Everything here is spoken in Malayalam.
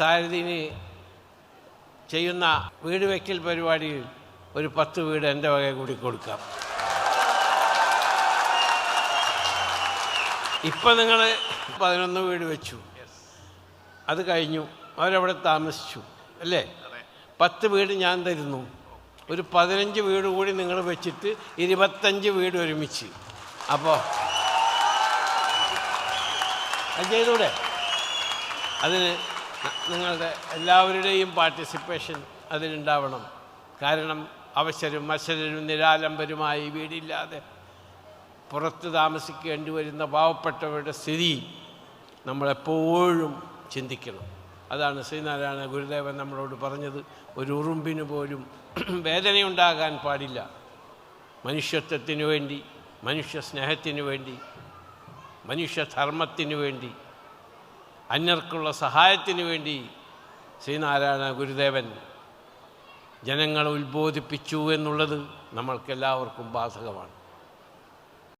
സാരഥിന് ചെയ്യുന്ന വീട് വയ്ക്കൽ പരിപാടിയിൽ ഒരു പത്ത് വീട് എന്റെ വക കൂടി കൊടുക്കാം. ഇപ്പം നിങ്ങൾ പതിനൊന്ന് വീട് വെച്ചു. അത് കഴിഞ്ഞു. അവരവിടെ താമസിച്ചു. അല്ലേ? പത്ത് വീട് ഞാൻ തരുന്നു. ഒരു പതിനഞ്ച് വീട് കൂടി നിങ്ങൾ വെച്ചിട്ട് ഇരുപത്തഞ്ച് വീട് ഒരുമിച്ച്. അപ്പോൾ അത് ചെയ്തൂടെ? അതിന് നിങ്ങളുടെ എല്ലാവരുടെയും പാർട്ടിസിപ്പേഷൻ അതിലുണ്ടാവണം. കാരണം അവശരും അശ്വരും നിരാലംബരുമായി വീടില്ലാതെ പുറത്ത് താമസിക്കേണ്ടി വരുന്ന പാവപ്പെട്ടവരുടെ സ്ഥിതി നമ്മളെപ്പോഴും ചിന്തിക്കണം. അതാണ് ശ്രീനാരായണ ഗുരുദേവൻ നമ്മളോട് പറഞ്ഞത്. ഒരു ഉറുമ്പിന് പോലും വേദനയുണ്ടാകാൻ പാടില്ല. മനുഷ്യത്വത്തിനു വേണ്ടി മനുഷ്യ സ്നേഹത്തിനു വേണ്ടി മനുഷ്യധർമ്മത്തിനു വേണ്ടി അന്യർക്കുള്ള സഹായത്തിന് വേണ്ടി ശ്രീനാരായണ ഗുരുദേവൻ ജനങ്ങളെ ഉത്ബോധിപ്പിച്ചു എന്നുള്ളത് നമ്മൾക്കെല്ലാവർക്കും ബാധകമാണ്.